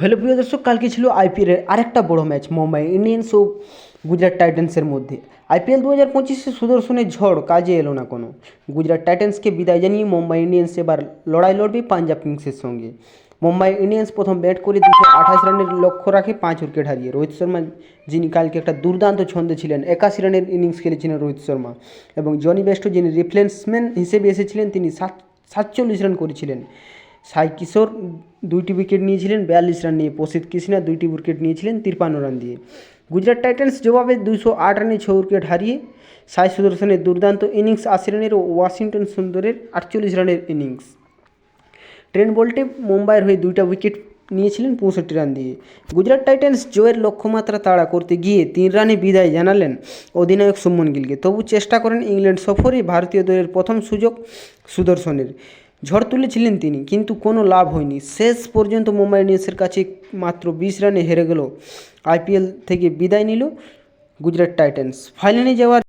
Hello প্রিয় দর্শক, কালকে ছিল আইপিএলের আরেকটা বড় ম্যাচ, মুম্বাই ইন্ডিয়ান্স ও গুজরাট টাইটান্সের মধ্যে। আইপিএল দু হাজার পঁচিশে সুদর্শনের ঝড় কাজে এলো না কোনো। গুজরাট টাইটান্সকে বিদায় জানিয়ে মুম্বাই ইন্ডিয়ান্স এবার লড়াই লড়বে পাঞ্জাব কিংসের সঙ্গে। মুম্বাই ইন্ডিয়ান্স প্রথম ব্যাট করে দুশো আঠাশ রানের লক্ষ্য রাখে পাঁচ উইকেট হারিয়ে। রোহিত শর্মা, যিনি কালকে একটা দুর্দান্ত ছন্দে ছিলেন, একাশি রানের ইনিংস খেলেছিলেন রোহিত শর্মা। এবং জনি বেস্টো, যিনি রিপ্লেসমেন্ট হিসেবে এসেছিলেন, তিনি সাত, সাতচল্লিশ রান করেছিলেন। সাই কিশোর দুইটি উইকেট নিয়েছিলেন, বিয়াল্লিশ রান নিয়ে। প্রসিদ্ধ কৃষ্ণা দুইটি উইকেট নিয়েছিলেন তিরপান্ন রান দিয়ে। গুজরাট টাইটান্স জবাবে দুশো আট রানে ছ উইকেট হারিয়ে সাই সুদর্শনের দুর্দান্ত ইনিংস আশি রানের ও ওয়াশিংটন সুন্দরের আটচল্লিশ রানের ইনিংস ট্রেন বোল্টে মুম্বাইয়ের হয়ে দুইটা উইকেট নিয়েছিলেন, পঁয়ষট্টি রান দিয়ে। গুজরাট টাইটান্স জয়ের লক্ষ্যমাত্রা তাড়া করতে গিয়ে তিন রানে বিদায় জানালেন অধিনায়ক সুমন গিলকে। তবু চেষ্টা করেন ইংল্যান্ড সফরে ভারতীয় দলের প্রথম সুযোগ সুদর্শনের। ঝড় তুলেছিলেন তিনি, কিন্তু কোনো লাভ হয়নি। শেষ পর্যন্ত মুম্বাই ইন্ডিয়ান্সের কাছে মাত্র বিশ রানে হেরে গেল। আইপিএল থেকে বিদায় নিল গুজরাট টাইটান্স। ফাইনালে যাওয়ার